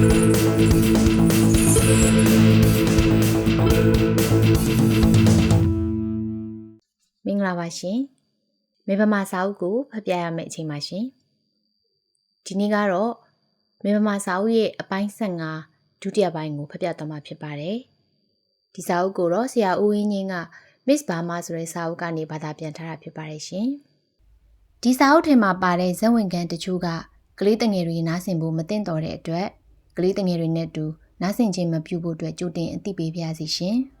မင်္ဂလာပါရှင်မေဗမာစာအုပ်ကိုဖတ်ပြရမယ့်အချိန်ပါရှင်ဒီနေ့ကတော့မေဗမာစာအုပ်ရဲ့အပိုင်း15ဒုတိယပိုင်းကိုဖတ်ပြသွားမှာဖြစ်ပါတယ်ဒီစာအုပ်ကိုတော့ဆရာဦးဝင်းငင်းက Miss Burma ဆိုတဲ့စာအုပ်ကနေဘာသာပြန်ထားတာဖြစ်ပါတယ်ရှင်ဒီစာအုပ်ထဲမှာပါတဲ့ဇက်ဝင်ခံတချို့ကကလေးတငယ်တွေနားဆင်ဖို့မသင့်တော်တဲ့အတွက် ကလေးတငယ်တွေနဲ့အတူနားဆင်ခြင်းမပြုဖို့အတွက်ကြိုတင်အသိပေးပါရစီရှင်။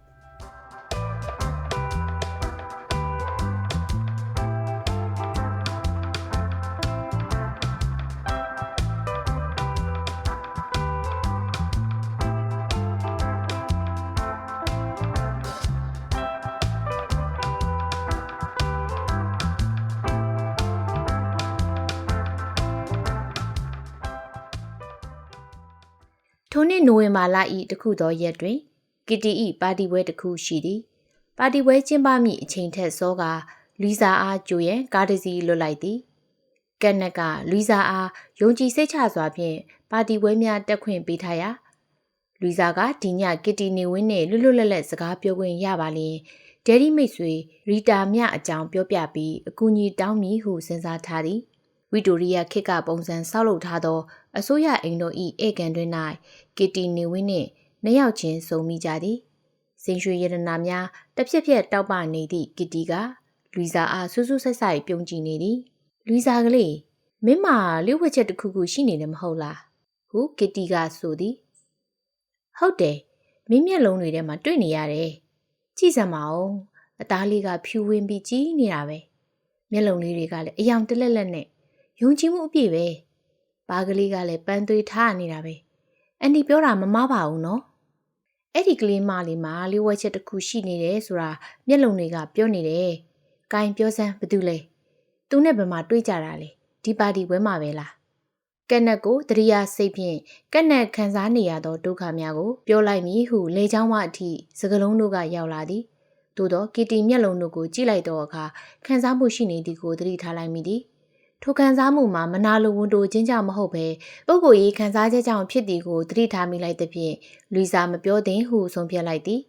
ထိုနှစ်နိုဝင်ဘာလ၏တခုသောရက်တွင်ကီတီ၏ပါတီပွဲတစ်ခုရှိသည်ပါတီပွဲကျင်းပမည့်အချိန်ထက်စောကလူီဇာအားကြိုရန်ကားတစ်စီးလွတ်လိုက်သည်ကက်နက်ကလူီဇာအားယုံကြည်စိတ်ချစွာဖြင့်ပါတီပွဲများတက်ခွင့်ပေးထားရာလူီဇာကဒီညကီတီနေဝင်းနှင့်လွတ်လွတ်လပ်လပ်စကားပြောခွင့်ရပါလျင်ဒယ်ရီမိတ်ဆွေရီတာမြအကြောင်းပြောပြပြီးအကူအညီတောင်းမည်ဟုစဉ်းစားထားသည် ဝီတိုရီယာခေတ်ကပုံစံဆောက်လုပ်ထားသောအစိုးရအိမ်တော်၏ဧကန်တွင်၌ကီတီနေဝင်းနှင့်နှစ်ယောက်ချင်းစုံမိကြသည်စင်ရွှေရတနာများတစ်ဖြက်ဖြက်တောက်ပနေသည့်ကီတီကလူီဇာအားဆူးဆူးဆိုက်ဆိုက်ပြုံးကြည့်နေသည်လူီဇာကလေးမင်းမလျှို့ဝှက်ချက်တစ်ခုခုရှိနေတယ်မဟုတ်လားဟုကီတီကဆိုသည်ဟုတ်တယ်မင်းမျက်လုံးတွေထဲမှာတွေ့နေရတယ်ကြည့်စမ်းပါဦးအသားလေးကဖြူဝင်းပြီးကြီးနေတာပဲမျက်လုံးလေးတွေကလည်းအယောင်တလက်လက်နဲ့ ယုံကြည်မှုအပြည့်ပဲပါးကလေးကလည်းပန်းသွေးထားနေတာပဲအန်ဒီပြောတာမမပါဘူးနော်အဲ့ဒီကလေးမလေးမှာလေးဝဲချက်တစ်ခုရှိနေတယ်ဆိုတာမျက်လုံးတွေကပြောနေတယ်။ကိုင်ပြောစမ်းဘာတူလဲ။သူနဲ့ဘယ်မှာတွေ့ကြတာလဲ။ဒီပါတီပွဲမှာပဲလား။ကက်နက်ကိုတရိယာစိတ်ဖြင့်ကက်နက်ခံစားနေရသောဒုက္ခများကိုပြောလိုက်မည်ဟုလေချောင်းဝအထိစကလုံးတို့ကရောက်လာသည်။သို့သောကီတီမျက်လုံးတို့ကိုကြည့်လိုက်တော့အခါခံစားမှုရှိနေသည်ကိုသတိထားလိုက်မိသည်။ ထိုခံစားမှုမှာမနာလိုဝန်တိုချင်းကြောင့်မဟုတ်ပဲပုဂ္ဂိုလ်ရေးခံစားချက်ကြောင့်ဖြစ်သည်ကိုသတိထားမိလိုက်သဖြင့်လူစာမပြောသင့်ဟုဆုံးဖြတ်လိုက်သည်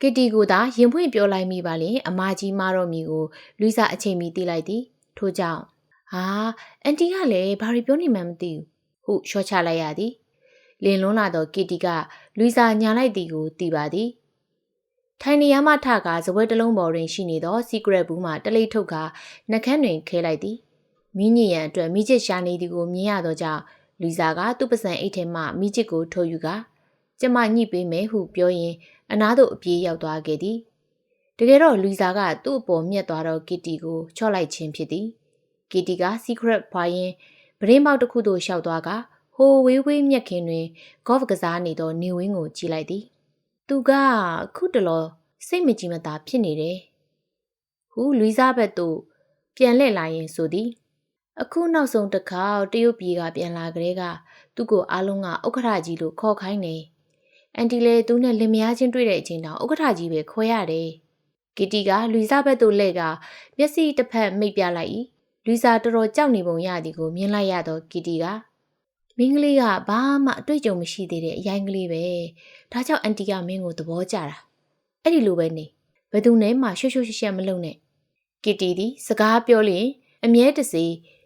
ကစ်တီကိုသာရင်ဖွင့်ပြောလိုက်မိပါလျင်အမကြီးမတော်မီကိုလူစာအချိန်မီသိလိုက်သည်ထို့ကြောင့်ဟာအန်တီကလည်းဘာတွေပြောနေမှန်းမသိဘူးဟုရှော့ချလိုက်ရသည်လင်လွန်းလာသောကစ်တီကလူစာညာလိုက်သည်ကိုသိပါသည်ထိုင်နေရမှထကဇပွဲတစ်လုံးပေါ်တွင်ရှိနေသော secret ဘူးမှတလိပ်ထုတ်ကနှကန်းတွင်ခဲလိုက်သည် မိညစ်ရန်အတွက်မိချစ်ရှာနေသည်ကိုမြင်ရသောကြောင့်လူစားကသူ့ပစံအိတ်ထဲမှမိချစ်ကိုထုတ်ယူကကျမညှိပေးမယ်ဟုပြောရင်အနားသို့အပြေးရောက်သွားခဲ့သည်တကယ်တော့လူစားကသူ့အပေါ်မြက်သွားတော့ကစ်တီကိုချော့လိုက်ခြင်းဖြစ်သည်ကစ်တီက secret ဖွာရင်ပရင်းပေါက်တစ်ခုသို့ရှောက်သွားကဟိုဝေးဝေးမြက်ခင်းတွင်ဂေါ့ဖ်ကစားနေသောနေဝင်းကိုကြည့်လိုက်သည်သူကခုတလောစိတ်မကြည်မသာဖြစ်နေတယ်ဟူလူစားဘက်သို့ပြန်လှည့်လာရင်ဆိုသည် အခုနောက်ဆုံးတစ်ခါတရုတ်ပြည်ကပြန်လာကြတဲ့ကသူ့ကိုအားလုံးကဥက္ခရာကြီးလို့ခေါ်ခိုင်းနေအန်တီလည်းသူနဲ့လင်မယားချင်းတွေ့တဲ့အချိန်တောင်ဥက္ခရာကြီးပဲခေါ်ရတယ်ကီတီကလူစားဘက်သို့လှည့်ကမျက်စိတစ်ဖက်မိတ်ပြလိုက်၏လူစားတော်တော်ကြောက်နေပုံရသည်ကိုမြင်လိုက်ရတော့ကီတီကမင်းကလေးကဘာမှအတွေ့အကြုံမရှိသေးတဲ့အရင်ကလေးပဲဒါကြောင့်အန်တီကမင်းကိုသဘောကျတာအဲ့ဒီလိုပဲနေဘယ်သူနဲ့မှရွှွှွှွှွှွမလုပ်နဲ့ကီတီသည်စကားပြောလျင်အမြဲတစေ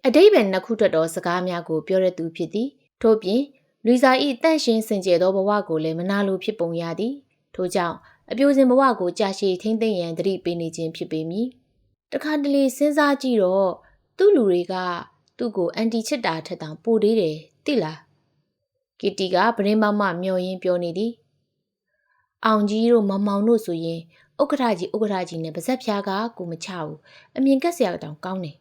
အတိဘယ်နှစ်ခုထွက်သောစကားများကိုပြောရသူဖြစ်သည်ထို့ပြင်လူစာဤတန့်ရှင်းစင်ကြယ်သောဘဝကိုလည်းမနာလိုဖြစ်ပုံရသည်ထို့ကြောင့်အပြိုစင်ဘဝကိုကြာရှည်ထိမ့်သိမ့်ရန်သတိပေးနေခြင်းဖြစ်ပေမည်တခါတလေစဉ်းစားကြည့်တော့သူ့လူတွေကသူ့ကိုအန်တီချစ်တာထက်တောင်ပိုသေးတယ်သိလားကီတီကဗရင်မောင်မှမျောရင်းပြောနေသည်အောင်ကြီးတို့မမောင်တို့ဆိုရင်ဥက္ကဋ္ဌကြီးဥက္ကဋ္ဌကြီးနဲ့ပါဇက်ဖျားကကိုမချဘူးအမြင်ကက်စရာတောင်ကောင်းတယ်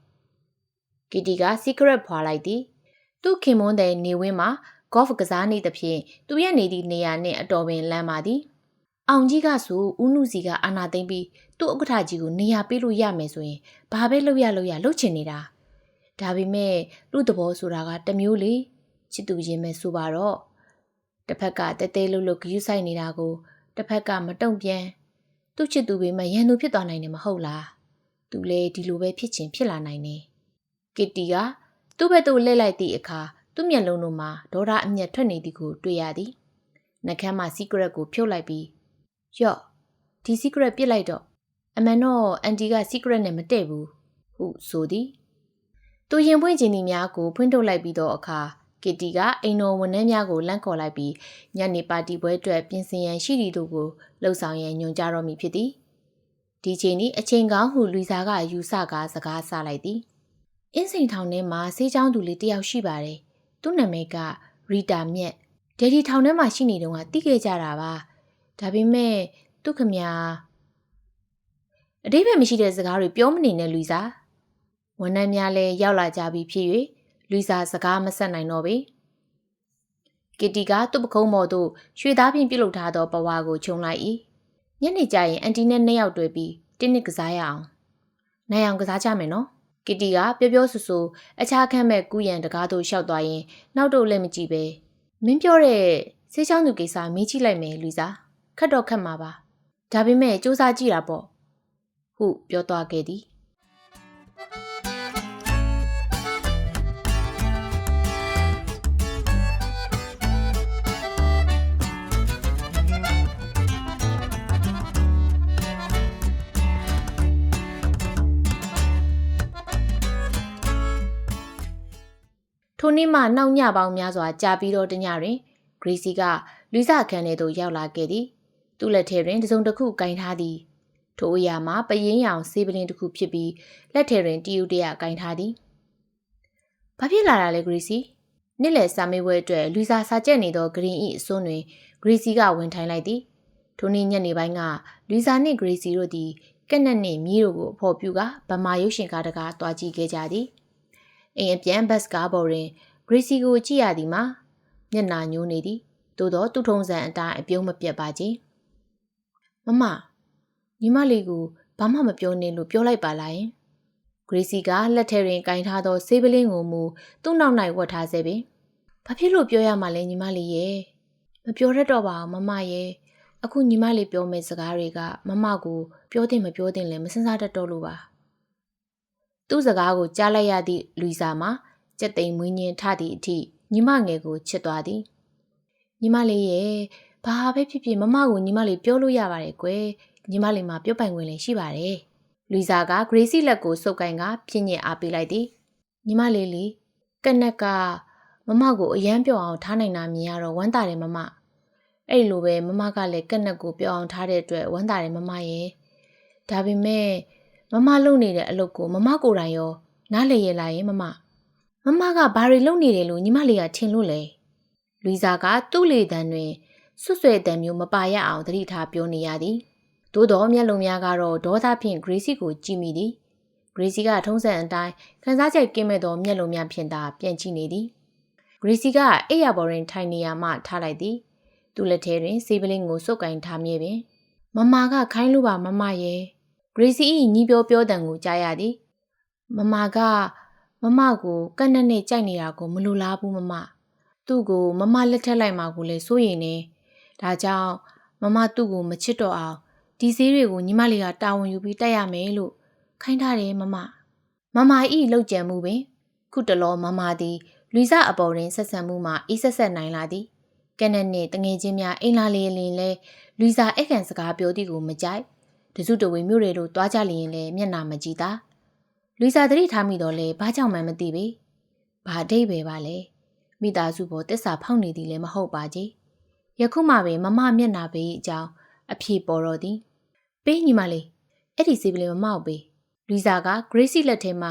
ကီတီက secret ဖွာလိုက်သည်သူ့ခင်မွန်းတဲ့နေဝင်းမှာ golf ကစားနေသဖြင့်သူရဲ့နေသည့်နေရာနှင့်အတော်ပင်လမ်းပါသည်အောင်ကြီးကဆိုဦးနုစီကအာနာသိမ့်ပြီးသူ့ဥက္ကဋ္ဌကြီးကိုနေရာပေးလို့ရမယ်ဆိုရင်ဘာပဲလုပ်ရလို့ရလုပ်ချင်နေတာဒါပေမဲ့လူသဘောဆိုတာကတမျိုးလေချစ်သူချင်းပဲဆိုပါတော့တစ်ဖက်ကတဲတဲလှုပ်လှုပ်ဂယူးဆိုင်နေတာကိုတစ်ဖက်ကမတုံ့ပြန်သူ့ချစ်သူပေမဲ့ရန်သူဖြစ်သွားနိုင်တယ်မဟုတ်လားသူလည်းဒီလိုပဲဖြစ်ချင်ဖြစ်လာနိုင်တယ် ကစ်တီကသူ့ဘက်သို့လှည့်လိုက်သည့်အခါသူ့မျက်လုံးတို့မှာဒေါသအမျက်ထွက်နေသည်ကိုတွေ့ရသည်နှကမ်းမှ secret ကိုဖြုတ်လိုက်ပြီးယော့ဒီ secret ပြစ်လိုက်တော့အမှန်တော့အန်တီက secret နဲ့မတည့်ဘူးဟုဆိုသည်သူရင်ပွင့်ခြင်းသည်များကိုဖွင့်ထုတ်လိုက်ပြီးတော့အခါကစ်တီကအိမ်တော်ဝန်ထမ်းများကိုလန့်ခေါ်လိုက်ပြီးညနေပါတီပွဲအတွက်ပြင်ဆင်ရန်ရှိသည်တို့ကိုလှုပ်ဆောင်ရန်ညွှန်ကြားတော်မူဖြစ်သည်ဒီချိန်นี้အချိန်ကောင်းဟုလူစားကယူဆကားစကားဆလိုက်သည် အင်းစိန်ထောင်ထဲမှာဆေးချောင်းသူလေးတယောက်ရှိပါတယ်သူ့နာမည်ကရီတာမြက်ဒယ်ဒီထောင်ထဲမှာရှိနေတုန်းကတိခဲ့ကြတာပါဒါပေမဲ့သူခမညာအတိပ္ပယ်မရှိတဲ့စကားတွေပြောမနေနဲ့လူစားဝန်ထမ်းများလည်းရောက်လာကြပြီဖြစ်၍လူစားစကားမဆက်နိုင်တော့ပေကီတီကသူ့ပခုံးပေါ်သို့ရွှေသားဖြင့်ပြုတ်လုထားသောပဝါကိုခြုံလိုက်၏ညနေကျရင်အန်တီနဲ့နှစ်ယောက်တွေ့ပြီးတင်းနစ်ကစားရအောင်နိုင်အောင်ကစားကြမယ်နော် ကီတီကပြောပြောဆူဆူအခြားခန့်မဲ့ကူးရန်တကားသို့ရှောက်သွားရင်နောက်တော့လည်းမကြည့်ပဲမင်းပြောတဲ့ဆေးချောင်းသူကိစ္စမေးကြည့်လိုက်မယ်လူစားခတ်တော့ခတ်မှာပါဒါပေမဲ့စူးစမ်းကြည့်တာပေါ့ဟုပြောသွားခဲ့သည် ထိုနေ့မှနောက်ညပေါင်းများစွာကြာပြီးတော့တညတွင်ဂရီစီကလူစခန်းထဲသို့ရောက်လာခဲ့သည်သူ့လက်ထဲတွင်တစုံတစ်ခုကင်ထားသည်ထိုအရာမှာပယင်းရောင်ဆေးပလင်းတစ်ခုဖြစ်ပြီးလက်ထဲတွင်တယူတရကင်ထားသည်ဘာဖြစ်လာတာလဲဂရီစီနေ့လယ်စာမေးပွဲအတွက်လူစာစာကျက်နေသောဂရင်ဤအစွန်းတွင်ဂရီစီကဝင်ထိုင်လိုက်သည်ထိုနေ့ညနေပိုင်းကလူစာနှင့်ဂရီစီတို့သည်ကက်နက်နှင့်မြီးတို့ကိုအဖော်ပြကဗမာရုပ်ရှင်ကားတကားတွားကြည့်ခဲ့ကြသည် အိမ်အပြန်ဘတ်ကားပေါ်တွင်ဂရီစီကိုကြည့်ရသည်မှာမျက်နာညိုးနေသည်သို့သောသူထုံးစံအတိုင်းအပြုံးမပြတ်ပါကြီးမမညီမလေးကိုဘာမှမပြောနဲ့လို့ပြောလိုက်ပါလားယင်ဂရီစီကလက်ထဲတွင်ကင်ထားသောဆေးပလင်းကိုမူသူ့နောက်၌ဝတ်ထားစေပင်ဘာဖြစ်လို့ပြောရမှာလဲညီမလေးရဲ့မပြောရတော့ပါဘူးမမရဲ့အခုညီမလေးပြောမယ့်စကားတွေကမမကိုပြောတင်မပြောတင်လည်းမစင်စားတတ်တော့လို့ပါ သူ့စကားကိုကြားလိုက်ရသည့်လူစာမှာကြက်သိမ်မွေးညင်းထသည့်အထိညီမငယ်ကိုချစ်သွားသည်ညီမလေးရဲ့ဘာပဲဖြစ်ဖြစ်မမကိုညီမလေးပြောလို့ရပါတယ်ကွယ်ညီမလေးမှာပြောပိုင်ခွင့်လည်းရှိပါတယ်လူစာကဂရေးစီလက်ကိုစုပ်ကိုင်ကပြင်းညင်အားပေးလိုက်သည်ညီမလေးလီကနက်ကမမကိုအယမ်းပြောအောင်ထားနိုင်တာမြင်ရတော့ဝမ်းသာတယ်မမအဲ့လိုပဲမမကလည်းကနက်ကိုပြောအောင်ထားတဲ့အတွက်ဝမ်းသာတယ်မမရဲ့ဒါပေမဲ့ မမလုပ်နေတဲ့အလုပ်ကိုမမကိုယ်တိုင်ရောနားလေရလာရင်မမမမကဘာတွေလုပ်နေတယ်လို့ညီမလေးကထင်လို့လေလူစားကသူ့လေတန်းတွင်ဆွဆွဲတံမျိုးမပါရအောင်သတိထားပြောနေရသည်သို့တော်မျက်လုံးများကတော့ဒေါသဖြင့်ဂရေစီကိုကြည့်မိသည်ဂရေစီကထုံးစံအတိုင်းခန်းစားချိုက်ကင်းမဲ့သောမျက်လုံးများဖြင့်သာပြန်ကြည့်နေသည်ဂရေစီကအိယာဘော်ရင်ထိုင်နေရမှထားလိုက်သည်သူ့လက်ထဲတွင်စီးပလင်းကိုစုပ်ကင်ထားမြဲပင်မမကခိုင်းလို့ပါမမရဲ့ ဂရေစီ၏ညီပြောပြောတံကိုကြားရသည်မမကမမကိုကန့်နဲ့နဲ့ကြိုက်နေတာကိုမလိုလားဘူးမမသူ့ကိုမမလက်ထက်လိုက်မှာကိုလည်းစိုးရိမ်နေဒါကြောင့်မမသူ့ကိုမချစ်တော့အောင်ဒီဈေးတွေကိုညီမလေးကတာဝန်ယူပြီးတက်ရမယ်လို့ခိုင်းထားတယ်မမမမဤလောက်ကြံမှုပင်ခုတလောမမသည်လူစအပေါ်တွင်ဆက်ဆံမှုမှာအေးဆက်ဆက်နိုင်လာသည်ကနက်နှင့်တငယ်ချင်းများအိမ်လာလေလင်လဲလူစာအခန့်စကားပြောသည်ကိုမကြိုက် တစုတဝေမြို့တွေတို့တွားကြလျင်လဲမျက်နာမကြည့်သာလူစာသတိထားမိတော့လဲဘာကြောင့်မှမသိပေဘာအတိတ်ပဲပါလဲမိသားစုပေါ်တစ္ဆာဖောက်နေသည်လည်းမဟုတ်ပါကြီးယခုမှပဲမမမျက်နာပေးအကြောင်းအဖြေပေါ်တော့သည်ပေးညီမလေးအဲ့ဒီစီပလင်မမောက်ပေးလူစာကဂရေးစီလက်ထဲမှ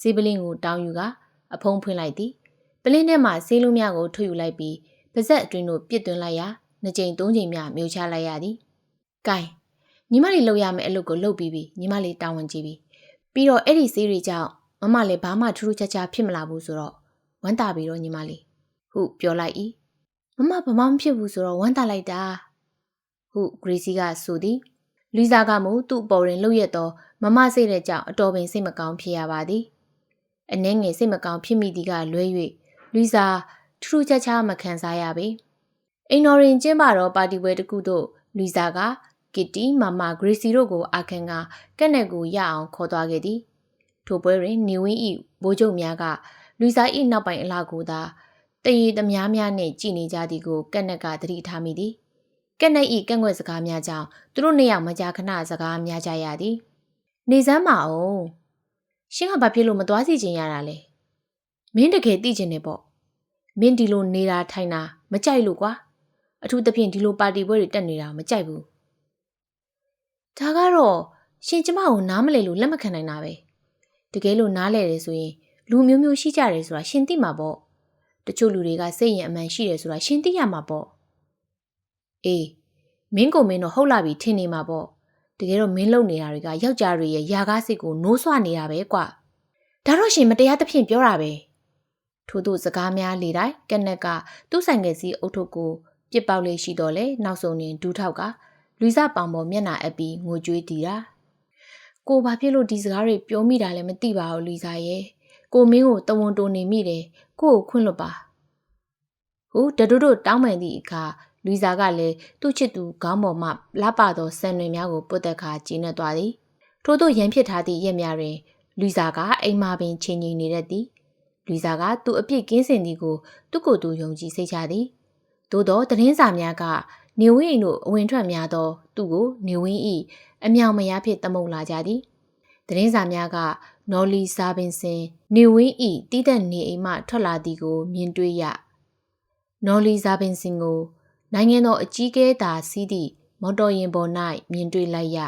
စီပလင်ကိုတောင်းယူကအဖုံးဖွင့်လိုက်သည်ပလင်းထဲမှဆေးလုံးများကိုထုတ်ယူလိုက်ပြီးပါဇက်အတွင်းသို့ပြစ်သွင်းလိုက်ရာနှစ်ကြိမ်သုံးကြိမ်များမြုပ်ချလိုက်ရသည်။ကဲ ညီမလေးလှုပ်ရမယ့်အလုပ်ကိုလုပ်ပြီးပြီညီမလေးတာဝန်ကြည့်ပြီပြီးတော့အဲ့ဒီဆေးတွေကြောင့်မမလည်းဘာမှထူးထူးခြားခြားဖြစ်မလာဘူးဆိုတော့ဝမ်းသာပြီးတော့ညီမလေးဟုပြောလိုက်၏မမဘာမှမဖြစ်ဘူးဆိုတော့ဝမ်းသာလိုက်တာဟုဂရီစီကဆိုသည်လူစားကမူသူ့အပေါ်တွင်လှုပ်ရက်သောမမစိတ်တဲ့ကြောင့်အတော်ပင်စိတ်မကောင်းဖြစ်ရပါသည်အနှဲငယ်စိတ်မကောင်းဖြစ်မိသည်ကလွဲ၍လူစားထူးထူးခြားခြားမခံစားရပေအိမ်တော်ရင်ကျင်းပတော့ပါတီပွဲတစ်ခုသို့လူစားက ကစ်တီမမဂရေစီတို့ကိုအာခံကကက်နက်ကိုရအောင်ခေါ်သွားခဲ့သည်ထိုပွဲတွင်နေဝင်း၏ဘိုးချုပ်များကလူစား၏နောက်ပိုင်အလားကိုသာတရေသမားများနှင့်ကြည်နေကြသည်ကိုကက်နက်ကသတိထားမိသည်ကက်နက်ဤကန့်ွက်စကားများကြောင့်သူတို့နှစ်ယောက်မကြာခဏစကားများကြရသည်နေစမ်းမအောင်ရှင်ကဘာဖြစ်လို့မသွားစီခြင်းရတာလဲမင်းတကယ်သိကျင်နေပေါ့မင်းဒီလိုနေတာထိုင်တာမကြိုက်လို့ကွာအထူးသဖြင့်ဒီလိုပါတီပွဲတွေတက်နေတာမကြိုက်ဘူး ဒါကတော့ရှင်ကျမကိုနားမလဲလို့လက်မခံနိုင်တာပဲတကယ်လို့နားလဲတယ်ဆိုရင်လူမျိုးမျိုးရှိကြတယ်ဆိုတာရှင်သိမှာပေါ့တချို့လူတွေကစိတ်ရင်အမှန်ရှိတယ်ဆိုတာရှင်သိရမှာပေါ့အေးမင်းကိုမင်းတော့ဟုတ်လာပြီထင်နေမှာပေါ့တကယ်တော့မင်းလုံနေတာတွေကယောက်ျားတွေရဲ့ယာကားစိတ်ကိုနိုးဆွနေတာပဲကွာဒါတော့ရှင်မတရားသဖြင့်ပြောတာပဲထို့သို့စကားများလေတိုင်းကနက်ကသူ့ဆိုင်ငယ်စီအုတ်ထုပ်ကိုပြစ်ပေါက်လေးရှိတော့လေနောက်ဆုံးတွင်ဒူးထောက်က လူစပောင်ပေါ်မျက်နှာအပ်ပြီးငိုကြွေးတီတာကိုဘာဖြစ်လို့ဒီစကားတွေပြောမိတာလဲမသိပါဘူးလူစားရဲ့ကိုမင်းကိုတဝန်တိုနေမိတယ်ကိုကိုခွင့်လွတ်ပါဟိုတတို့တို့တောင်းပန်သည့်အခါလူစားကလည်းသူ့ချစ်သူခေါင်းပေါ်မှလှပသောဆန်တွေများကိုပုတ်တက်ခါကျင်းနေသွားသည်ထို့သောရန်ဖြစ်ထားသည့်ရက်များတွင်လူစားကအိမ်မာပင်ချင်းချင်းနေတတ်သည်လူစားကသူ့အပြစ်ကင်းစင်သည်ကိုသူ့ကိုယ်သူယုံကြည်စိတ်ချသည်သို့သောသတင်းစာများက နေဝင်းအိမ်တို့အဝင်ထွက်များသော သူ့ကိုနေဝင်း၏အမြောင်မယားဖြင့်တမုံလာကြသည်သတင်းစာများကနော်လီစာပင်စင်နေဝင်းဤတီးတဲ့နေအိမ်မှထွက်လာသည်ကို မြင်တွေ့ရနော်လီစာပင်စင်ကို နိုင်ငံတော်အကြီးအကဲသာစီးသည့်မော်တော်ယာဉ်ပေါ်၌မြင်တွေ့လိုက်ရ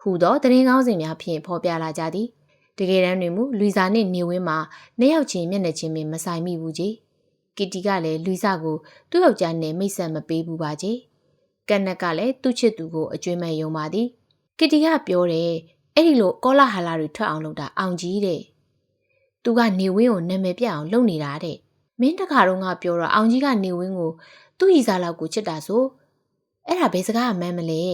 ဟူသောသတင်းကောင်းစဉ်များဖြင့်ဖော်ပြလာကြသည်တကယ်တမ်းတွင်မူလူစာနှင့်နေဝင်းမှာနှစ်ယောက်ချင်းမျက်နှာချင်းပင်မဆိုင်မိဘူးကြီး ကီတီကလည်းလူစာကိုသူ့ယောက်ျားနဲ့မိတ်ဆက်မပေးဘူးပါကြီးကက်နက်ကလည်းသူ့ချစ်သူကိုအကျွေးမဲ့ယုံပါသည်ကီတီကပြောတယ်အဲ့ဒီလိုကောလာဟာလာတွေထွက်အောင်လုပ်တာအောင်ကြီးတဲ့သူကနေဝင်းကိုနာမည်ပြအောင်လုပ်နေတာတဲ့မင်းတခါတော့ငါပြောတော့အောင်ကြီးကနေဝင်းကိုသူ့ရီစားလောက်ကိုချစ်တာဆိုအဲ့ဒါဘယ်စကားမှန်းမလဲ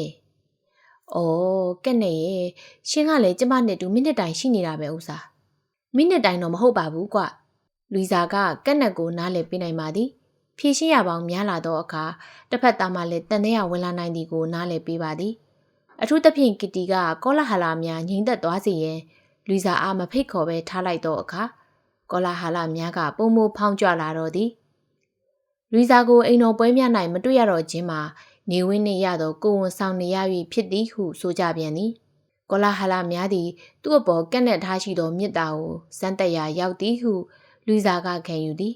။အော်ကက်နဲ့ရဲ့ရှင်ကလည်းကျမနဲ့တူမိနစ်တိုင်ရှိနေတာပဲဥစား။မိနစ်တိုင်တော့မဟုတ်ပါဘူးကွ။ လူစာကကက်နက်ကိုနားလည်ပေးနိုင်ပါသည်။ဖြည့်ရှင်းရပေါင်းများလာသောအခါတစ်ဖက်သားမှလည်းတန်တဲ့ရဝင်လာနိုင်သည်ကိုနားလည်ပေးပါသည်။အထူးသဖြင့်ကီတီကကောလာဟာလာများငြိမ်သက်သွားစေရန်လူစာအားမဖိတ်ခေါ်ပဲထားလိုက်သောအခါကောလာဟာလာများကပုံမဖောင်းကြွလာတော့သည်။လူစာကိုအိမ်တော်ပွဲများ၌မတွေ့ရတော့ခြင်းမှာနေဝင်းနှင့်ရသောကိုဝန်ဆောင်နေရ၍ဖြစ်သည်ဟုဆိုကြပြန်သည်ကောလာဟလများသည်သူ့အပေါ်ကန့်နဲ့ထားရှိသောမေတ္တာကိုစမ်းတက်ရာရောက်သည်ဟု လူစာကခံယူသည်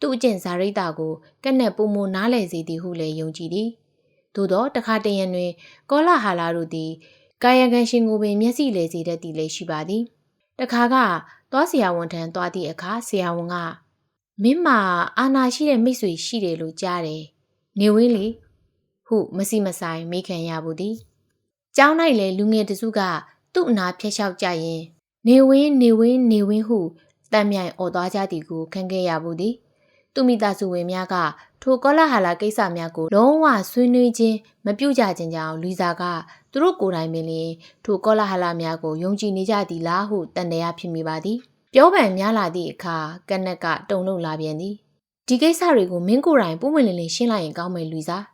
သူ့အကျင့်ဇာရိတာကိုကန့်နဲ့ပုံမနားလည်စေသည်ဟုလည်းယုံကြည်သည်သို့သောတခါတရံတွင် ကောလာဟာလာတို့သည်ကာယကံရှင်ကိုပင်မျက်စိလေစေတတ်သည်လည်းရှိပါသည်တခါကသွားဆရာဝန်ထံသွားသည့်အခါဆရာဝန်ကမင်းမှာအာနာရှိတဲ့မိတ်ဆွေရှိတယ်လို့ကြားတယ်။နေဝင်းလေဟုမစီမဆိုင်မေးခံရဘူးသည်။ကျောင်း၌လည်းလူငယ်တစုကသူ့အနာဖျက်လျှောက်ကြရင်နေဝင်းနေဝင်းနေဝင်းဟု တမ်းမြိုင်អော်သွားကြသည်ကိုခံခဲ့ရဘူးသည်။သူမိသားစုဝင်များကထိုကောလာဟာလာကိစ္စများကိုလုံးဝဆွေးနွေးခြင်းမပြုကြခြင်းကြောင့်လူစားကသူတို့ကိုယ်တိုင်ပင်လျင်ထိုကောလာဟာလာများကိုယုံကြည်နေကြသည်လားဟုတန်တရားဖြစ်မိပါသည်။ပြောပန်များလာသည့်အခါကနက်ကတုံလုံးလာပြန်သည်ဒီကိစ္စတွေကိုမင်းကိုယ်တိုင်ပုံမလင်းလင်းရှင်းလိုက်ရင်ကောင်းမယ်လူစား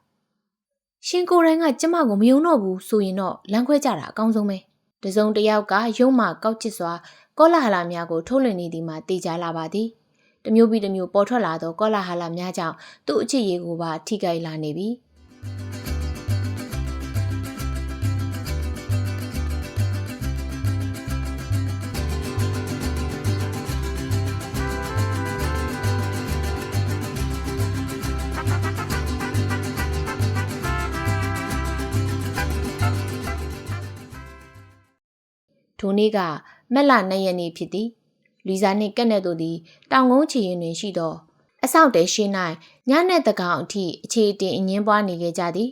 ရှင်ကိုယ်တိုင်ကကျမကိုမယုံတော့ဘူးဆိုရင်တော့လမ်းခွဲကြတာအကောင်းဆုံးပဲတစုံတစ်ယောက်ကရုံမှကောက်ချစ်စွာ ကောလာဟလာများကိုထုတ်လွှင့်နေသည်မှာတေချာလာပါသည်တမျိုးပြီးတမျိုးပေါ်ထွက်လာသောကောလာဟလာများကြောင့်သူ့အချစ်ရေးကိုပါထိခိုက်လာနေပြီထိုနေ့က မက်လာနှစ်ရက်နေ့ဖြစ်သည်လီဇာနှင့်ကက်နက်တို့သည်တောင်ကုန်းချီရင်တွင်ရှိသောအဆောက်တဲရှိ၌ညနေတကောင်အထိအခြေတင်အငင်းပွားနေခဲ့ကြသည်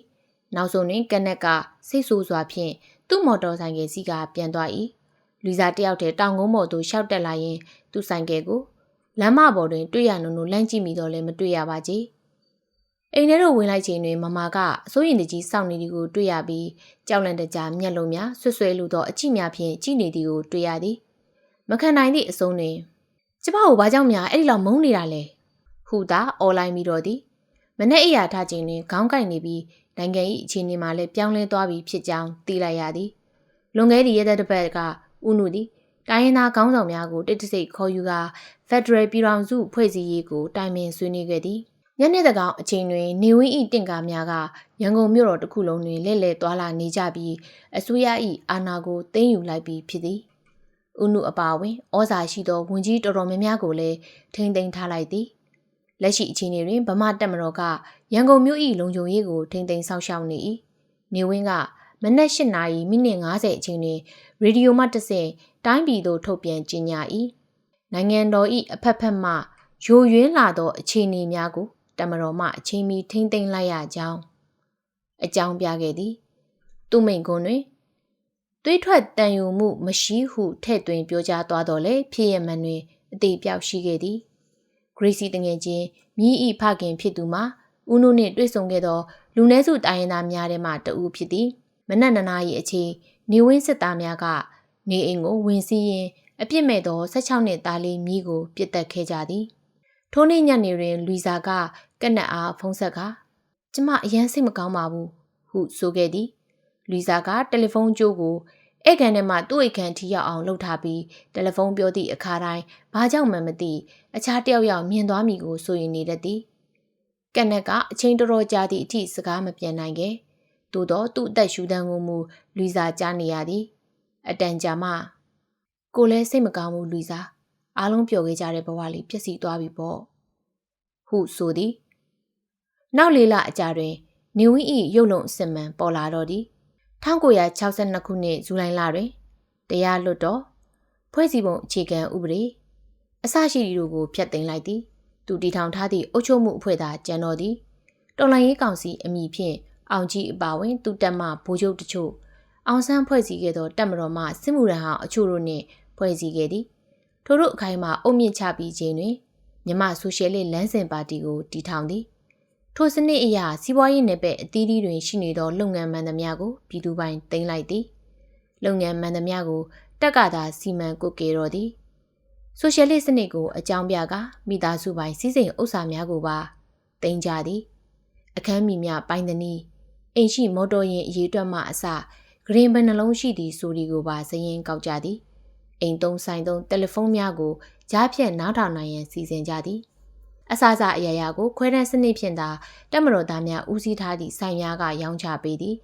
နောက်ဆုံးတွင်ကက်နက်ကစိတ်ဆိုးစွာဖြင့်သူ့မော်တော်ဆိုင်ကယ်စီးကပြန်သွား၏လီဇာတယောက်တည်းတောင်ကုန်းပေါ်သို့ရှောက်တက်လာရင်သူ့ဆိုင်ကယ်ကိုလမ်းမပေါ်တွင်တွေ့ရနုံနုံလန့်ကြည့်မိတော့လည်းမတွေ့ရပါကြ။ အိမ်ထဲတော့ဝင်လိုက်ချိန်တွင်မမကအစိုးရင်တကြီးစောင့်နေသည်ကိုတွေ့ရပြီးကြောက်လန့်တကြားမျက်လုံးများဆွဆွဲလိုသောအကြည့်များဖြင့်ကြည့်နေသည်ကိုတွေ့ရသည်မခံနိုင်သည့်အဆုံးတွင်ကျမကိုဘာကြောင့်များအဲ့ဒီလောက်မုန်းနေတာလဲဟူသာអော်လိုက်ပြီးတော့သည်မနေ့အိယာထားချိန်တွင်ခေါင်းကိုက်နေပြီးနိုင်ငံ၏အခြေအနေမှာလည်းပြောင်းလဲသွားပြီးဖြစ်ကြောင်းသိလိုက်ရသည်လွန်ခဲ့သည့်ရက်သက်တစ်ပတ်ကဥနုသည်တိုင်းရင်းသားခေါင်းဆောင်များကိုတစ်တဆိတ်ခေါ်ယူကာဖက်ဒရယ်ပြည်ထောင်စုဖွဲ့စည်းရေးကိုတိုင်ပင်ဆွေးနွေးခဲ့သည် ညနေတကောင်အချိန်တွင်နေဝင်းဤတင့်ကားများကရန်ကုန်မြို့တော်တစ်ခုလုံးတွင်လဲ့လဲ့သွာလာနေကြပြီးအစိုးရ၏အာဏာကိုသိမ်းယူလိုက်ပြီးဖြစ်သည်။ဥနုအပါဝင်ဩဇာရှိသောဝန်ကြီးတော်တော်များများကိုလည်းထိမ့်သိမ်းထားလိုက်သည်။လက်ရှိအခြေအနေတွင်ဗမာတက်မတော်ကရန်ကုန်မြို့၏လုံခြုံရေးကိုထိမ့်သိမ်းဆောက်ရှောက်နေ၏။နေဝင်းကမနက်၈နာရီမိနစ်50အချိန်တွင်ရေဒီယိုမှတစ်ဆင့်တိုင်းပြည်သို့ထုတ်ပြန်ကြေညာ၏။နိုင်ငံတော်၏အဖက်ဖက်မှယိုယွင်းလာသောအခြေအနေများကို တမတော်မှအချိန်မီထိမ့်သိမ်းလိုက်ရကြောင်းအကြောင်းပြခဲ့သည် သူမိန်ကွန်းတွင်သွေးထွက်တန်ယူမှုမရှိဟုထဲ့သွင်းပြောကြားသွားတော့လေဖြစ်ရမှန်တွင်အသေးပြောက်ရှိခဲ့သည်ဂရိစီတငယ်ချင်းမြည်ဤဖခင်ဖြစ်သူမှာဦးနုနှင့်တွေ့ဆုံခဲ့သောလူနည်းစုတိုင်းရင်းသားများထဲမှတဦးဖြစ်သည်မနက်နနာရီအချိန်နေဝင်းစစ်သားများကနေအိမ်ကိုဝင်စီးရင်အပြစ်မဲ့သော16နှစ်သားလေးမိကိုပြစ်တက်ခဲ့ကြသည်ထိုနေ့ညနေတွင်လူစာက ကက်နက်အားဖုံးဆက်ကကျမအရန်စိတ်မကောင်းပါဘူးဟုဆိုခဲ့သည်လူစာကတယ်လီဖုန်းကြိုးကိုဧကန်ထဲမှသူ့အိတ်ခန့်ထိရောက်အောင်လှုပ်ထားပြီးတယ်လီဖုန်းပြောသည့်အခါတိုင်းဘာကြောင့်မှမသိအခြားတယောက်ယောက်မြင်သွားမိကိုဆိုရင်နေတတ်သည်ကက်နက်ကအချိန်တော်တော်ကြာသည့်အထိစကားမပြောနိုင်ခဲ့သို့တော့သူ့အသက်ရှူတန်းကိုမူလူစာကြားနေရသည်အတန်ကြာမှကိုလည်းစိတ်မကောင်းဘူးလူစာအားလုံးပျော်ခဲ့ကြတဲ့ဘဝလေးပြည့်စည်သွားပြီပေါ့ဟုဆိုသည် နောက်လေးလအကြာတွင်နေဝင်း၏ရုပ်လုံးအစင်မှန်ပေါ်လာတော့သည်1962ခုနှစ်ဇူလိုင်လတွင်တရားလွတ်တော်ဖွဲ့စည်းပုံအခြေခံဥပဒေအစရှိသည်တို့ကိုဖျက်သိမ်းလိုက်သည်သူတီထောင်ထားသည့်အုပ်ချုပ်မှုအဖွဲ့သားကျန်တော်သည်တော်လှန်ရေးကောင်စီအမည်ဖြင့်အောင်ကြီးအပါဝင်သူတက်မှဗိုလ်ချုပ်တချို့အောင်ဆန်းဖွဲ့စည်းခဲ့သောတပ်မတော်မှစစ်မှုရန်ဟောင်းအချို့တို့နှင့်ဖွဲ့စည်းခဲ့သည်ထို့တို့အခိုင်အမာအုံမြင့်ချပြီးခြင်းတွင်မြမဆိုရှယ်လစ်လမ်းစဉ်ပါတီကိုတည်ထောင်သည် ထိုစနစ်အရစီးပွားရေးနယ်ပယ်အသီးသီးတွင်ရှိနေသောလုပ်ငန်းမှန်သမျှကိုပြည်သူပိုင်သိမ်းလိုက်သည်လုပ်ငန်းမှန်သမျှကိုတက်ကသာစီမံကုတ်ကေတော်သည်ဆိုရှယ်လစ်စနစ်ကိုအကြောင်းပြကာမိသားစုပိုင်စီးစိမ်ဥစ္စာများကိုပါသိမ်းကြသည်အခန်းမီများပိုင်သည်နီအိမ်ရှိမော်တော်ယာဉ်အရေးအတွက်မှအစဂရင်ဘယ်နှလုံးရှိသည်ဆိုဒီကိုပါစရင်ကောက်ကြသည်အိမ်သုံးဆိုင်သုံးတယ်လီဖုန်းများကိုကြားဖြတ်နားထောင်နိုင်ရန်စီစဉ်ကြသည် အစစအရာရာကိုခွဲတန်းစနစ်ဖြင့်သာတက်မတော်သားများဦးစီးထားသည့်ဆိုင်များကရောင်းချပေးသည်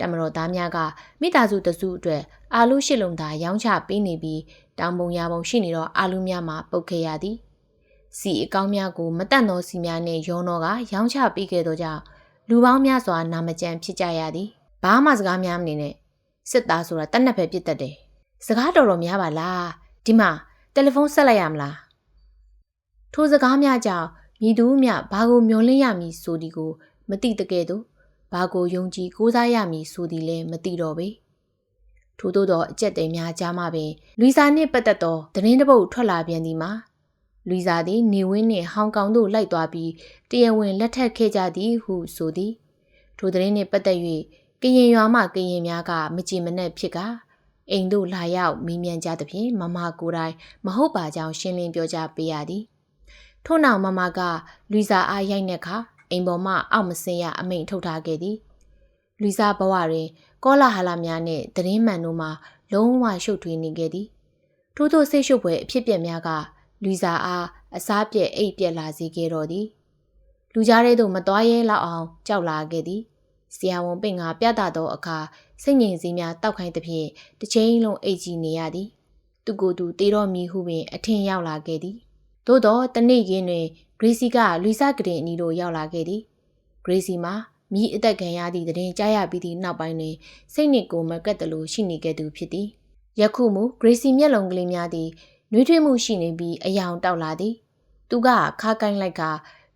တမတော်သားများကမိသားစုတစုအတွက်အာလူရှစ်လုံးသာရောင်းချပေးနေပြီးတောင်ပုံရပုံရှိနေတော့အာလူများမှာပုတ်ခဲ့ရသည်စီအကောင်းများကိုမတန့်သောစီများနှင့်ရောတော့ကရောင်းချပေးခဲ့သောကြောင့်လူပေါင်းများစွာနာမကျန်ဖြစ်ကြရသည်ဘာမှစကားများမနေနဲ့စစ်သားဆိုတာတတ်နက်ပဲပြစ်တတ်တယ်စကားတော်တော်များပါလားဒီမှာတယ်လီဖုန်းဆက်လိုက်ရမလား ထိုစကားများကြောင့်မိသူမြဘာကိုမျောလင်းရမည်ဆိုဒီကိုမသိတကယ်တော့ဘာကိုယုံကြည်ကိုးစားရမည်ဆိုသည်လည်းမသိတော့ပေထို့သောသောအကြက်တိမ်များကြားမှပင်လူစာနှင့်ပတ်သက်သောသတင်းတပုတ်ထွက်လာပြန်သည်မှာလူစာသည်နေဝင်းနှင့်ဟောင်ကောင်သို့လိုက်သွားပြီးတရားဝင်လက်ထပ်ခဲ့ကြသည်ဟုဆိုသည်ထိုသတင်းနှင့်ပတ်သက်၍ကရင်ရွာမှကရင်များကမကြည်မနှက်ဖြစ်ကအိမ်သို့လာရောက်မေးမြန်းကြသဖြင့်မမကိုယ်တိုင်မဟုတ်ပါကြောင်းရှင်းလင်းပြောကြားပေးရသည် ထို့နောက်မမကလူစာအားရိုက်နှက်ခါအိမ်ပေါ်မှအောက်မစင်းရအမိန်ထုတ်ထားခဲ့သည်လူစာဘဝတွင် ကောလာဟလများနှင့်သတင်းမှန်တို့မှာလုံးဝရှုပ်ထွေးနေခဲ့သည်ထို့သောစိတ်ရှုပ်ပွဲအဖြစ်ပြက်များကလူစာအားအစားပြက်အိပ်ပြက်လာစေခဲ့တော်သည်လူကြားထဲသို့မသွားရဲလောက်အောင်ကြောက်လာခဲ့သည်ဆရာဝန်ပင်ကပြသသောအခါစိတ်ငြိမ်စည်းများတောက်ခိုင်းသဖြင့်တစ်ချိန်လုံးအိတ်ကြည့်နေရသည်သူကိုယ်သူတေတော့မီဟုပင်အထင်ရောက်လာခဲ့သည် သို့တော့တနေ့ကင်းတွင်ဂရေစီကလူစကရင်အနီတို့ရောက်လာခဲ့သည်ဂရေစီမှာမိအသက်ခံရသည့်တရင်ကြားရပြီးသည့်နောက်ပိုင်းတွင်စိတ်နှင့်ကိုယ်မကက်တလို့ရှိနေခဲ့သူဖြစ်သည်ယခုမူဂရေစီမျက်လုံးကလေးများသည်နှွေးထွေးမှုရှိနေပြီးအယောင်တောက်လာသည် သူကခါကိုင်းလိုက်က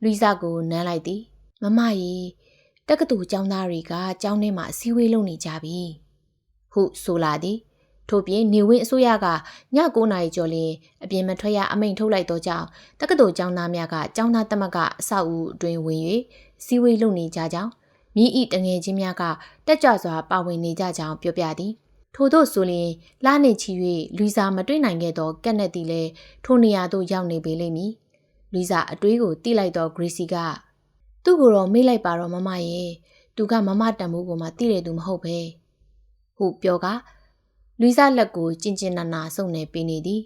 လူစကိုနမ်းလိုက်သည်မမကြီးတက္ကသိုလ်ကျောင်းသားတွေကကျောင်းထဲမှာအစည်းအဝေးလုပ်နေကြပြီဟုဆိုလာသည် ထို့ပြင်နေဝင်းအစိုးရကည9နာရီကျော်လင်းအပြင်မထွက်ရအမိန့်ထုတ်လိုက်သောကြောင့်တက္ကသိုလ်ကျောင်းသားများကကျောင်းသားတက်မကအဆောက်အဦအတွင်းဝင်၍စီဝေးလုပ်နေကြကြောင်းမိဤတငယ်ချင်းများကတက်ကြွစွာပါဝင်နေကြကြောင်းပြောပြသည်ထို့သောဆိုလျင်လာနေချီ၍လူစာမတွေ့နိုင်ခဲ့သောကက်နက်တီလည်းထိုနေရာသို့ရောက်နေပေလိမ့်မည်လူစာအတွေးကိုတိလိုက်သောဂရီစီကသူ့ကိုတော့မေ့လိုက်ပါတော့မမရဲ့သူကမမတန်မိုးကိုမှတိတဲ့သူမဟုတ်ပဲဟုပြောက လူစလက်ကိုကျင်ကျင်နာနာစုံနေပေးနေသည်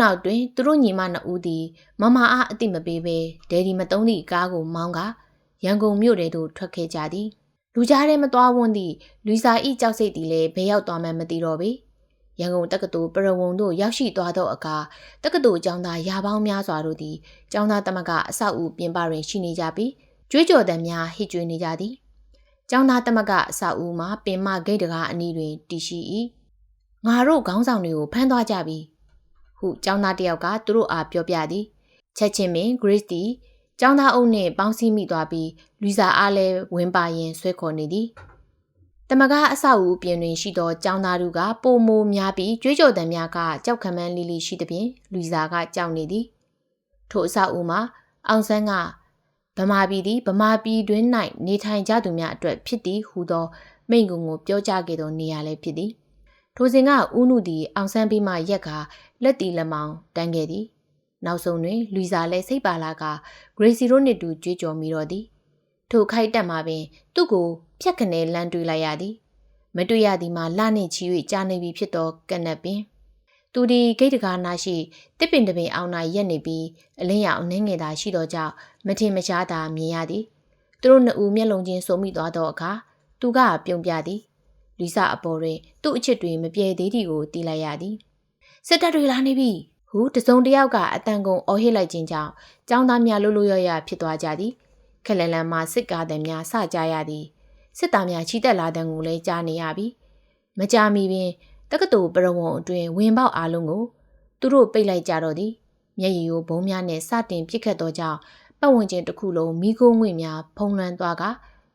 နောက်တွင်သူတို့ညီမနှစ်ဦးသည်မမအားအတိမပေးဘဲဒယ်ဒီမတုံးသည့်ကားကိုမောင်းကရန်ကုန်မြို့ထဲသို့ထွက်ခဲ့ကြသည်လူကြားထဲမသွားဝန်းသည့်လူစာဤကြောက်စိတ်သည်လည်းဘယ်ရောက်သွားမှန်းမသိတော့ပေရန်ကုန်တက္ကသိုလ်ပရဝုံတို့ရောက်ရှိသွားသောအခါတက္ကသိုလ်ကျောင်းသားရာပေါင်းများစွာတို့သည်ကျောင်းသားတမကအဆောက်အဦပြင်ပတွင်ရှိနေကြပြီးကြွေးကြော်သံများဟစ်ကြွေးနေကြသည်ကျောင်းသားတမကအဆောက်အဦမှာပင်မဂိတ်တကားအနီးတွင်တည်ရှိ၏ငါတို့ခေါင်းဆောင်တွေကိုဖမ်းသွားကြပြီ ဟုကျောင်းသားတယောက်ကသူတို့အားပြောပြသည်ချက်ချင်းပင် Grace သည်ကျောင်းသားအုပ်နှင့်ပေါင်းစည်းမိသွားပြီးလူစာအားလည်းဝင်ပါရင်ဆွဲခေါ်နေသည်တမကားအဆောက်အဦပြင်တွင်ရှိသောကျောင်းသားတို့ကပုံမိုများပြီးကြွေးကြော်သံများကကြောက်ခမန်းလီလီရှိသဖြင့်လူစာကကြောက်နေသည်ထိုအဆောက်အဦမှာအောင်ဆန်းကဗမာပြည်သည်ဗမာပြည်တွင်၌နေထိုင်ကြသူများအတွက်ဖြစ်သည်ဟူသောမိန့်ခွန်းကိုပြောကြားခဲ့သောနေရာလည်းဖြစ်သည်ထိုစဉ်ကဦးနုသည်အောင်ဆန်းပြီးမှရက်က လက်တီလက်မောင်တန်းခဲ့သည်နောက်ဆုံးတွင်လူစာလဲစိတ်ပါလာကဂရေစီတို့နှင့်တူကြွေးကြော်မိတော့သည်ထိုခိုက်တက်မှာပင် သူ့ကိုဖြတ်ခနဲလမ်းတွေးလိုက်ရသည်မတွေ့ရသည်မှာလနှင့်ချီ၍ကြာနေပြီဖြစ်သောကနက်ပင်သူဒီဂိတ်တကားနာရှိတစ်ပင်တပင်အောင်နာရက်နေပြီးအလင်းရောင်နှင်းငယ်သာရှိသောကြောင့်မထင်မရှားသာမြင်ရသည်သူတို့နှစ်ဦးမျက်လုံးချင်းစုံမိသွားသောအခါသူကပြုံးပြသည်လီဆာအပေါ်တွင်သူ့အချစ်တွေမပြေသေးသည်ကိုသိလိုက်ရသည် စစ်တပ်တွေလာနေပြီဟုတစုံတယောက်ကအတန်ကုန်အော်ဟစ်လိုက်ခြင်းကြောင့်ចောင်းသားများလှုပ်လှုပ်ရရဖြစ်သွားကြသည်ခက်လန်လန်မှစစ်ကားသည်များစကြရသည်စစ်သားများချီတက်လာတဲ့ကိုလည်းကြားနေရပြီမကြမီပင်တက္ကသိုလ်ပရဝုံအတွင်ဝင်ပေါက်အားလုံးကိုသူတို့ပိတ်လိုက်ကြတော့သည်မျက်ရည်ရိုးဘုံများနဲ့စတင်ပစ်ခတ်သောကြောင့်ပတ်ဝန်းကျင်တစ်ခုလုံးမိခိုးငွေ့များဖုံးလွှမ်းသွားက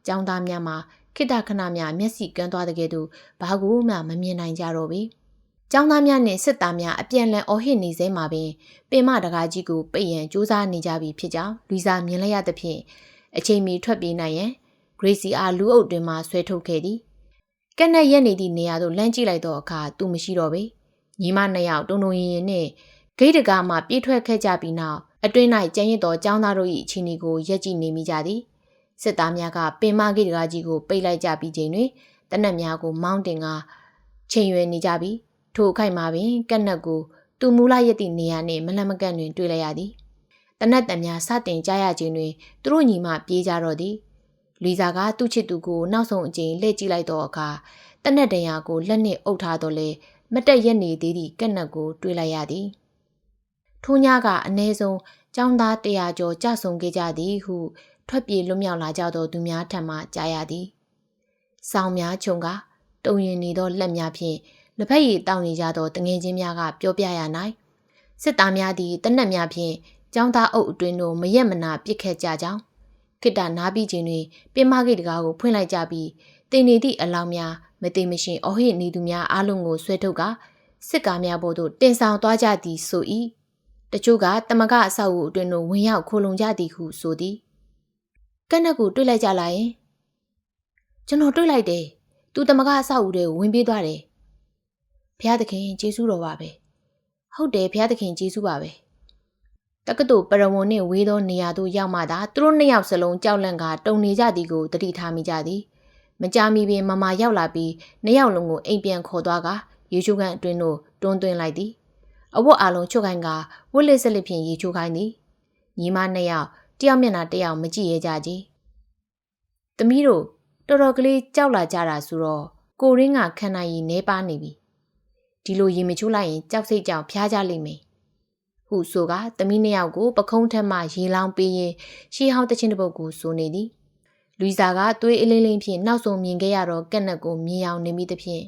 ចောင်းသားများမှာခိတခဏများမျက်စိကန်းသွားတဲ့ကဲ့သို့ဘာကိုမှမမြင်နိုင်ကြတော့ပေ။ ကျောင်းသားများနဲ့စစ်သားများအပြန်လန်အော်ဟစ်နေစေမှာပင်ပင်မတကားကြီးကိုပိတ်ရန်စူးစမ်းနေကြပြီဖြစ်ကြောင်းလူစားမြင်လိုက်ရသဖြင့်အချိန်မီထွက်ပြေးနိုင်ရန်ဂရေစီအားလူအုပ်တွင်မှဆွဲထုတ်ခဲ့သည်။ကက်နက်ရက်နေသည့်နေရာသို့လမ်းကြည့်လိုက်သောအခါသူမရှိတော့ပေ။ညီမနှစ်ယောက်တုံတုံရင်ရင်နဲ့ဂိတ်တကားမှပြေးထွက်ခဲ့ကြပြီးနောက်အတွင်း၌ကျန်ရစ်သောចောင်းသားတို့၏အချင်းကိုရက်ကြည့်နေမိကြသည်။စစ်သားများကပင်မဂိတ်တကားကြီးကိုပိတ်လိုက်ကြပြီးချိန်တွင်တနက်များကိုမောင်းတင်ကချိန်ရွယ်နေကြပြီး ထိုအခိုက်မှာပင်ကက်နက်ကိုသူမူလရည်တည်နေရာနှင့်မလန့်မကန့်တွင်တွေ့လိုက်ရသည်တနက်တံများစတင်ကြရခြင်းတွင်သူတို့ညီမပြေးကြတော့သည်လီဇာကသူ့ချစ်သူကိုနောက်ဆုံးအကြိမ်လှည့်ကြည့်လိုက်တော့အခါတနက်တရာကိုလက်နှင့်အုပ်ထားတော့လေမတက်ရက်နေသေးသည့်ကက်နက်ကိုတွေ့လိုက်ရသည်ထိုညကအ ਨੇ ဆုံးចောင်းသားတရာကျော်ကြဆုံခဲ့ကြသည်ဟု ထွက်ပြေးလွတ်မြောက်လာကြသောသူများထံမှကြားရသည်။ဆောင်းများခြုံကတုံရင်နေသောလက်များဖြင့် လက်ဖက်ရည်တောင်းနေကြသောတငယ်ချင်းများကပြောပြရ၌စစ်သားများသည်တနက်များဖြင့်ကျောင်းသားအုပ်အတွင်းတို့မရက်မနာပစ်ခတ်ကြကြောင်းခိတနာပြီးခြင်းတွင်ပင်မဂိတ်တကားကိုဖွင့်လိုက်ကြပြီးတင်နေသည့်အလောင်းများမသိမရှင်အော်ဟစ်နေသူများအားလုံးကိုဆွဲထုတ်ကစစ်ကားများပေါ်သို့တင်ဆောင်သွားကြသည်ဆို၏တချို့ကတမကအဆောက်အဦအတွင်းသို့ဝင်ရောက်ခိုလုံကြသည်ဟုဆိုသည်ကက်နက်ကိုတွေ့လိုက်ကြလားယင်ကျွန်တော်တွေ့လိုက်တယ်သူတမကအဆောက်အဦတွေကိုဝင်ပြေးသွားတယ် ဘုရားသခင်ကျေးဇူးတော်ပါပဲဟုတ်တယ်ဘုရားသခင်ကျေးဇူးပါပဲတက္ကသိုလ်ပရဝုံနှင့်ဝေးသောနေရာသို့ရောက်မှသာသူတို့နှစ်ယောက်စလုံးကြောက်လန့်ကတုန်နေကြသည်ကိုတတိထားမိကြသည်မကြမီပင်မမရောက်လာပြီးနှစ်ယောက်လုံးကိုအိမ်ပြန်ခေါ်သွားကရေချိုးကန်အတွင်းသို့တွန်းသွင်းလိုက်သည်အဝတ်အလုံးချုပ်ခိုင်းကဝတ်လက်စလစ်ဖြင့်ရေချိုးခိုင်းသည်ညီမနှစ်ယောက်တယောက်မျက်နှာတယောက်မကြည့်ရကြကြီး။သမီးတို့တော်တော်ကလေးကြောက်လာကြတာဆိုတော့ကိုရင်းကခံနိုင်ရည်နေပါနေပြီ။ ဒီလိုရေမချိုးလိုက်ရင်ကြောက်စိတ်ကြောင့်ဖျားကြလိမ့်မယ်။ဟုဆိုကသမီးနှစ်ယောက်ကိုပခုံးထက်မှရေလောင်းပေးရင်ရှေးဟောင်းတချင်းတစ်ပုတ်ကိုစိုးနေသည်။လူစာကသွေးအလင်းလင်းဖြင့်နောက်ဆုံးမြင်ခဲ့ရတော့ကက်နက်ကိုမြင်အောင်နေမိသဖြင့်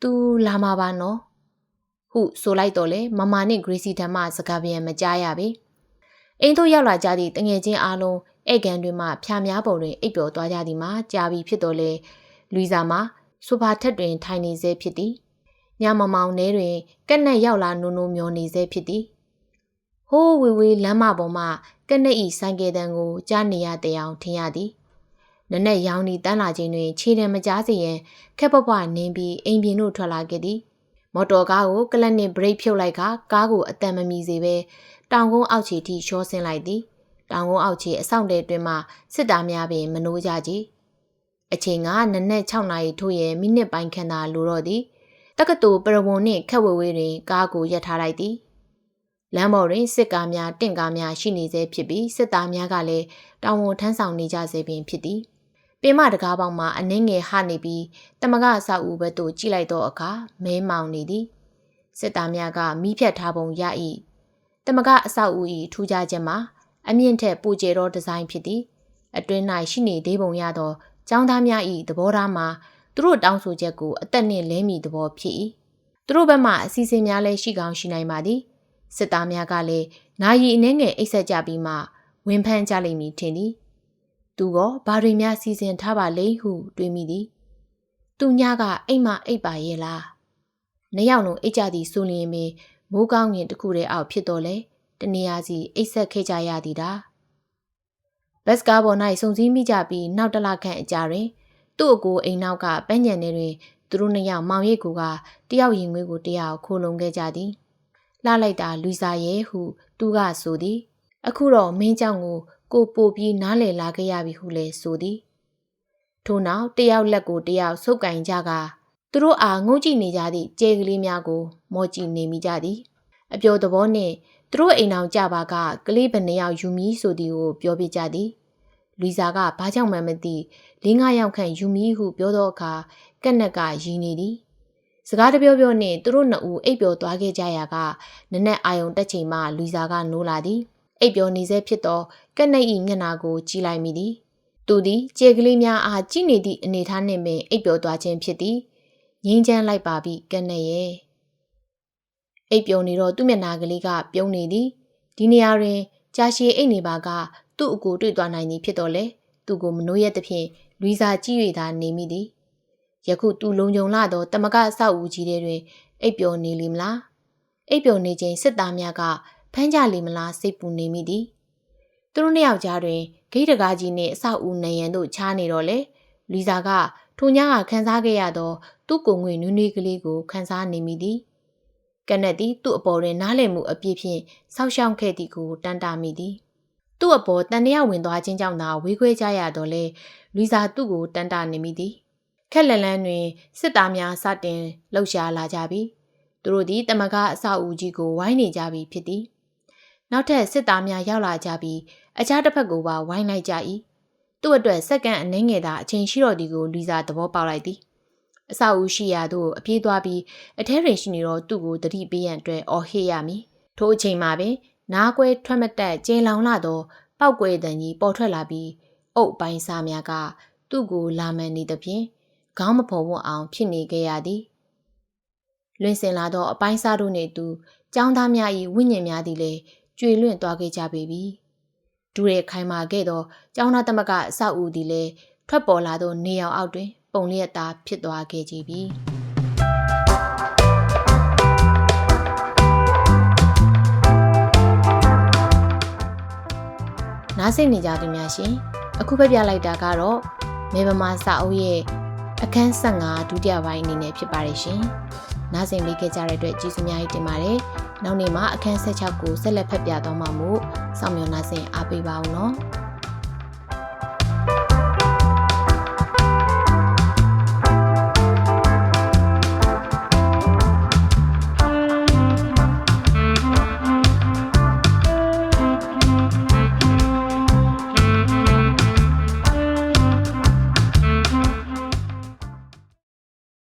သူလာမှာပါနော်။ဟုဆိုလိုက်တော့လေမမာနဲ့ဂရေစီထံမှစကားပြန်မကြားရပေ။အိမ်သို့ရောက်လာကြသည့်တငယ်ချင်းအားလုံးဧကန်တွင်မှဖျားများပုံတွင်အိပ်ပျော်သွားကြသည်မှာကြာပြီဖြစ်တော်လဲလူစာမှာဆိုဖာထက်တွင်ထိုင်နေစေဖြစ်သည် ညမမောင်ထဲတွင်ကက်နက်ရောက်လာနိုးနိုးမျောနေစေဖြစ်သည်ဟဟိုးဝေဝေးလမ်းမပေါ်မှာကနက်ဤဆိုင်ကယ်တန်ကိုကြားနေရတဲ့အောင်ထင်ရသည်နနက်ရောင်ဒီတန်းလာခြင်းတွင်ခြေတံမကြားစေရန်ခက်ပပနင်းပြီးအိမ်ပြင်သို့ထွက်လာခဲ့သည်မော်တော်ကားကိုကလပ်နှင့်ဘရိတ်ဖြုတ်လိုက်ကကားကိုအတန်မမီစေဘဲတောင်ကုန်းအောက်ခြေထိရှောဆင်းလိုက်သည်တောင်ကုန်းအောက်ခြေအဆောင်တဲတွင်မှစစ်သားများပင်မနိုးကြကြည်အချိန်ကနနက်6နာရီထို့ရဲ့မိနစ်ပိုင်းခန့်သာလိုတော့သည် တက္ကသိုလ်ပရဝုံနှင့်ခက်ဝေဝေးတွင်ကားကိုရပ်ထားလိုက်သည်လမ်းပေါ်တွင်စစ်ကားများတင့်ကားများရှိနေသေးဖြစ်ပြီးစစ်သားများကလည်းတောင်ဝန်ထမ်းဆောင်နေကြစေပင်ဖြစ်သည်ပင်မတကားပေါင်းမှာအနှင်းငယ်ဟနေပြီးတမကအဆောက်အဦဘက်သို့ကြည့်လိုက်သောအခါမဲမောင်နေသည်စစ်သားများကမိဖြတ်ထားပုံရ၏တမကအဆောက်အဦ၏ထူးခြားခြင်းမှာအမြင့်ထက်ပိုကျသောဒီဇိုင်းဖြစ်သည်အတွင်း၌ရှိနေသေးပုံရသောចောင်းသားများ၏သဘောထားမှာ သူတို့တောင်းဆိုချက်ကိုအသက်နှင့်လဲမိသဘောဖြစ်၏သူတို့ဘက်မှအစီအစဉ်များလည်းရှိကောင်းရှိနိုင်ပါသည်စစ်သားများကလည်းနာယီအနှဲငယ်အိတ်ဆက်ကြပြီးမှဝင်ဖမ်းကြလိမ့်မည်ထင်သည်သူကဘာတွေများစီစဉ်ထားပါလိမ့်ဟုတွေးမိသည်သူညကအိမ်မအိပ်ပါရဲ့လားနှစ်ယောက်လုံးအိတ်ကြသည်ဆိုလျင်ပင်မိုးကောင်းရင်တခုတည်းအောက်ဖြစ်တော်လဲတနေရာစီအိတ်ဆက်ခဲ့ကြရသည်တာဘတ်စကားပေါ်၌စုံစည်းမိကြပြီးနောက်တလခန့်အကြာတွင် သူ့အကိုအိမ်နောက်ကပန်းညံထဲတွင်သူတို့နှစ်ယောက်မောင်ရိပ်ကူကတယောက်ရင်ငွေကိုတယောက်ခိုလုံခဲ့ကြသည်လှလိုက်တာလူစားရဲ့ဟုသူကဆိုသည် အခုတော့မင်းเจ้าကိုကိုပို့ပြီးနားလည်လာခဲ့ရပြီဟုလည်းဆိုသည်ထို့နောက်တယောက်လက်ကိုတယောက်ဆုပ်ကင်ကြကသူတို့အားငုံကြည့်နေကြသည့်ကြဲကလေးများကိုမော်ကြည့်နေမိကြသည်အပျော်သဘောနှင့်သူတို့အိမ်အောင်ကြပါကကလေးဘယ်နှယောက်ယူမီဆိုသည်ကိုပြောပြကြသည် လူစာကဘာကြောင့်မှမသိလေးငါးယောက်ခန့်ယူမီဟုပြောသောအခါကက်နက်ကရည်နေသည်စကားတပြောပြောနှင့်သူတို့နှစ်ဦးအိပ်ပျော်သွားခဲ့ကြရာကနနက်အာယုံတက်ချိန်မှလူစာကနိုးလာသည်အိပ်ပျော်နေစေဖြစ်သောကက်နက်၏မျက်နာကိုကြည့်လိုက်မိသည်သူသည်ကြဲကလေးများအားကြည့်နေသည့်အနေထားနှင့်ပင်အိပ်ပျော်သွားခြင်းဖြစ်သည်ငင်းချမ်းလိုက်ပါပြီကက်နက်ရဲ့အိပ်ပျော်နေတော့သူ့မျက်နာကလေးကပြုံးနေသည်ဒီနေရာတွင်ကြာရှည်အိတ်နေပါက သူ့အကိုတွေ့သွားနိုင်သည်ဖြစ်တော့လေသူကိုမနှိုးရသဖြင့်လူစားကြည့်၍သာနေမိသည်ယခုသူလုံုံလာသောတမကအဆောက်အဦကြီးတွင်အိပ်ပျော်နေလိမလားအိပ်ပျော်နေခြင်းစစ်သားများကဖမ်းကြလိမလားစိတ်ပူနေမိသည်သူတို့နှစ်ယောက်ကြားတွင်ဂိတ်တကားကြီးနှင့်အဆောက်အဦနယံတို့ချားနေတော့လေလူစားကထိုညကခန်းစားခဲ့ရသောသူ့ကိုယ်ငွေနွေးနွေးကလေးကိုခန်းစားနေမိသည်ကနက်သည်သူ့အပေါ်တွင်နားလည်မှုအပြည့်ဖြင့်ဆောက်ရှောက်ခဲ့သည်ကိုတန်တာမိသည် သူ့အပေါ်တန်တရားဝင်သွားခြင်းကြောင့်သာဝေးခွဲကြရတော့လေလူစားသူ့ကိုတန်တာနေမိသည်ခက်လက်လန်းတွင်စစ်သားများစတင်လှုပ်ရှားလာကြပြီသူတို့သည်တမကအဆောက်အဦကြီးကိုဝိုင်းနေကြပြီဖြစ်သည်နောက်ထပ်စစ်သားများရောက်လာကြပြီးအခြားတစ်ဖက်ကိုပါဝိုင်းလိုက်ကြ၏သူ့အတွက်စက္ကန့်အနည်းငယ်သာအချိန်ရှိတော်သည်ကိုလူစားသဘောပေါက်လိုက်သည်အဆောက်အဦရှိရာသို့အပြေးသွားပြီးအထဲတွင်ရှိနေတော့သူ့ကိုတတိပေးရန်အတွက်အော်ဟစ်ရမည်ထိုအချိန်မှာပင် နားကွဲထွက်မတက်ကျင်းလောင်လာသောပောက်ကွဲတန်ကြီးပေါ်ထွက်လာပြီးအုပ်ပိုင်းစားများကသူ့ကိုလာမှန်နေသဖြင့်ခေါင်းမဖော်ဝတ်အောင်ဖြစ်နေခဲ့ရသည်လွင်စင်လာသောအပိုင်းစားတို့နှင့်သူចောင်းသားများ၏ဝိညာဉ်များသည်လည်းကျွေလွင့်သွားခဲ့ကြပေပြီဒူရဲခိုင်မာခဲ့သောចောင်းသားသမဂအဆောက်အဦသည်လည်းထွက်ပေါ်လာသောနေရောင်အောက်တွင် ပုံလျက်သားဖြစ်သွားခဲ့ကြပြီ နားဆင်နေကြသူများရှင်အခုဖက်ပြလိုက်တာကတော့မေဗမာစာအုပ်ရဲ့အခန်း15ဒုတိယပိုင်းအနေနဲ့ဖြစ်ပါတယ်ရှင်။နားဆင်ပေးခဲ့ကြတဲ့အတွက်ကျေးဇူးများတင်ပါတယ်။နောက်နေ့မှာအခန်း16ကိုဆက်လက်ဖတ်ပြသွားမှာမို့စောင့်မျှော်နားဆင်အားပေးပါဦးနော်။